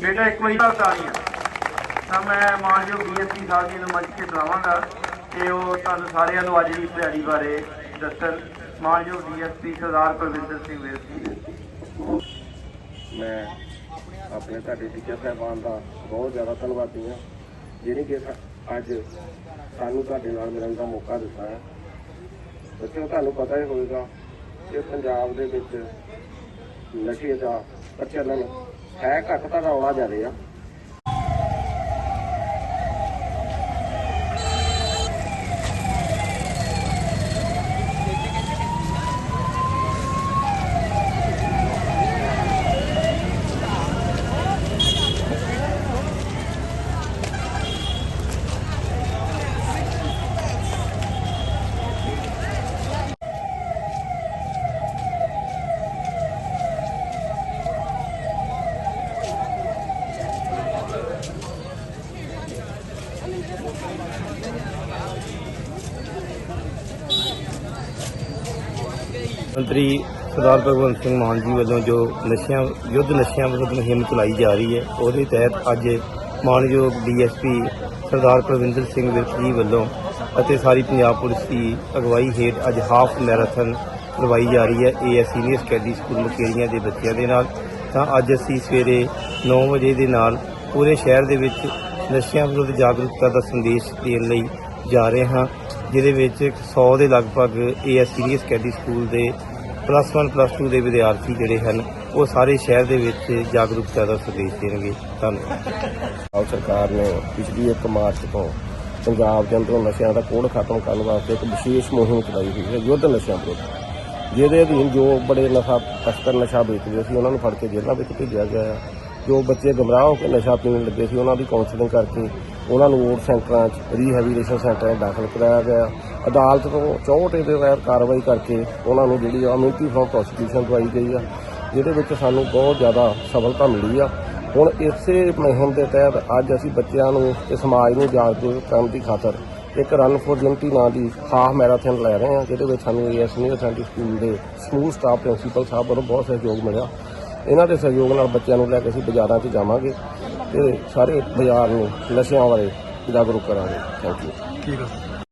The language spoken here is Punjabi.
ਬੇਟਾ, ਇੱਕ ਵਾਰੀ ਤਾਂ ਤਾਲੀਆਂ ਤਾਂ ਮੈਂ ਮਾਨਯੋਗ ਡੀਐਸਪੀ ਸਾਹਿਬ ਜੀ ਨੂੰ ਮੰਚ ਕੇ ਬੁਲਾਵਾਂਗਾ ਕਿ ਉਹ ਤੁਹਾਨੂੰ ਸਾਰਿਆਂ ਨੂੰ ਅੱਜ ਦੀ ਦਿਹਾੜੀ ਬਾਰੇ ਦੱਸਣ। ਮਾਨਯੋਗ ਡੀਐਸਪੀ ਸਰਦਾਰ ਕੁਲਵਿੰਦਰ ਸਿੰਘ ਵਿਰਸੀ ਮੈਂ ਆਪਣੇ ਤੁਹਾਡੇ ਟੀਚਰ ਸਾਹਿਬਾਨ ਦਾ ਬਹੁਤ ਜ਼ਿਆਦਾ ਧੰਨਵਾਦੀ ਹਾਂ ਜਿਹੜੇ ਕਿ ਅੱਜ ਸਾਨੂੰ ਤੁਹਾਡੇ ਨਾਲ ਮਿਲਣ ਦਾ ਮੌਕਾ ਦਿੱਤਾ ਹੈ। ਬੱਚਿਓ, ਤੁਹਾਨੂੰ ਪਤਾ ਹੀ ਹੋਵੇਗਾ ਕਿ ਪੰਜਾਬ ਦੇ ਵਿੱਚ ਨਸ਼ੇ ਦਾ ਪ੍ਰਚਲਨ ਹੈ ਘੱਟ ਤਾਂ ਰੌਲਾ ਜ਼ਿਆਦਾ ਰਿਹਾ ਮੰਤਰੀ ਸਰਦਾਰ ਭਗਵੰਤ ਸਿੰਘ ਮਾਨ ਜੀ ਵੱਲੋਂ ਜੋ ਨਸ਼ਿਆਂ ਯੁੱਧ ਨਸ਼ਿਆਂ ਵਿਰੁੱਧ ਮੁਹਿੰਮ ਚਲਾਈ ਜਾ ਰਹੀ ਹੈ, ਉਹਦੇ ਤਹਿਤ ਅੱਜ ਮਾਨਯੋਗ ਡੀਐਸਪੀ ਸਰਦਾਰ ਪ੍ਰਵਿੰਦਰ ਸਿੰਘ ਵਿਰਕ ਜੀ ਵੱਲੋਂ ਅਤੇ ਸਾਰੀ ਪੰਜਾਬ ਪੁਲਿਸ ਦੀ ਅਗਵਾਈ ਹੇਠ ਅੱਜ ਹਾਫ ਮੈਰਾਥਨ ਕਰਵਾਈ ਜਾ ਰਹੀ ਹੈ AS senior secondary school Mukerian ਦੇ ਬੱਚਿਆਂ ਦੇ ਨਾਲ। ਤਾਂ ਅੱਜ ਅਸੀਂ ਸਵੇਰੇ 9 ਵਜੇ ਦੇ ਨਾਲ ਪੂਰੇ ਸ਼ਹਿਰ ਦੇ ਵਿੱਚ ਨਸ਼ਿਆਂ ਵਿਰੁੱਧ ਜਾਗਰੂਕਤਾ ਦਾ ਸੰਦੇਸ਼ ਦੇਣ ਲਈ ਜਾ ਰਹੇ ਹਾਂ, ਜਿਹਦੇ ਵਿੱਚ 100 ਦੇ ਲਗਭਗ ਏਐਸ ਸੀਨੀਅਰ ਸੈਕੰਡਰੀ ਸਕੂਲ ਦੇ ਪਲੱਸ 1 ਪਲੱਸ 2 ਦੇ ਵਿਦਿਆਰਥੀ ਜਿਹੜੇ ਹਨ, ਉਹ ਸਾਰੇ ਸ਼ਹਿਰ ਦੇ ਵਿੱਚ ਜਾਗਰੂਕਤਾ ਦਾ ਸੰਦੇਸ਼ ਦੇਣਗੇ। ਧੰਨਵਾਦ। ਆਪ ਸਰਕਾਰ ਨੇ ਪਿਛਲੀ 1 ਮਾਰਚ ਤੋਂ ਪੰਜਾਬ ਦੇ ਅੰਦਰੋਂ ਨਸ਼ਿਆਂ ਦਾ ਕੋੜ ਖਤਮ ਕਰਨ ਵਾਸਤੇ ਇੱਕ ਵਿਸ਼ੇਸ਼ ਮੁਹਿੰਮ ਚਲਾਈ ਹੋਈ ਹੈ, ਯੁੱਧ ਨਸ਼ਿਆਂ ਵਿਰੁੱਧ। ਜਿਹਦੇ ਅਧੀਨ ਜੋ ਬੜੇ ਨਸ਼ਾ ਤਸਕਰ ਨਸ਼ਾ ਵੇਚਦੇ ਸੀ, ਉਹਨਾਂ ਨੂੰ ਫੜ ਕੇ ਜੇਲ੍ਹਾਂ ਵਿੱਚ ਭੇਜਿਆ ਗਿਆ ਹੈ। ਜੋ ਬੱਚੇ ਗਮਰਾਹ ਹੋ ਕੇ ਨਸ਼ਾ ਪੀਣ ਲੱਗੇ ਸੀ, ਉਹਨਾਂ ਦੀ ਕਾਉਂਸਲਿੰਗ ਕਰਕੇ ਉਹਨਾਂ ਨੂੰ ਵੋਟ ਸੈਂਟਰਾਂ 'ਚ ਰੀਹੈਬਿਲਿਟੇਸ਼ਨ ਸੈਂਟਰਾਂ 'ਚ ਦਾਖਲ ਕਰਾਇਆ ਗਿਆ। ਅਦਾਲਤ ਤੋਂ 64 ਦੇ ਬਗੈਰ ਕਾਰਵਾਈ ਕਰਕੇ ਉਹਨਾਂ ਨੂੰ ਜਿਹੜੀ ਆ ਮਿਲਟੀ ਫਰੋਮ ਪ੍ਰੋਸੀਕਿਊਸ਼ਨ ਦਵਾਈ ਗਈ ਆ, ਜਿਹਦੇ ਵਿੱਚ ਸਾਨੂੰ ਬਹੁਤ ਜ਼ਿਆਦਾ ਸਫਲਤਾ ਮਿਲੀ ਆ। ਹੁਣ ਇਸੇ ਮੁਹਿੰਮ ਦੇ ਤਹਿਤ ਅੱਜ ਅਸੀਂ ਬੱਚਿਆਂ ਨੂੰ ਤੇ ਸਮਾਜ ਨੂੰ ਜਾਗਰੂਕ ਕਰਨ ਦੀ ਖਾਤਰ ਇੱਕ ਰਨ ਫੋਰ ਯੂਨਿਟੀ ਨਾਂ ਦੀ ਹਾਫ ਮੈਰਾਥਨ ਲੈ ਰਹੇ ਹਾਂ, ਜਿਹਦੇ ਵਿੱਚ ਸਾਨੂੰ ਏਐਸ ਸੀਨੀਅਰ ਸੈਕੰਡਰੀ ਸਕੂਲ ਦੇ ਸਮੂਹ ਸਟਾਫ ਪ੍ਰਿੰਸੀਪਲ ਸਾਹਿਬ ਵੱਲੋਂ ਬਹੁਤ ਸਹਿਯੋਗ ਮਿਲਿਆ। ਇਹਨਾਂ ਦੇ ਸਹਿਯੋਗ ਨਾਲ ਬੱਚਿਆਂ ਨੂੰ ਲੈ ਕੇ ਅਸੀਂ ਬਾਜ਼ਾਰਾਂ 'ਚ ਜਾਵਾਂਗੇ ਤੇ ਸਾਰੇ ਬਾਜ਼ਾਰ ਨੂੰ ਨਸ਼ਿਆਂ ਬਾਰੇ ਜਾਗਰੂਕ ਕਰਾਂਗੇ। ਥੈਂਕ ਯੂ ਠੀਕ ਹੈ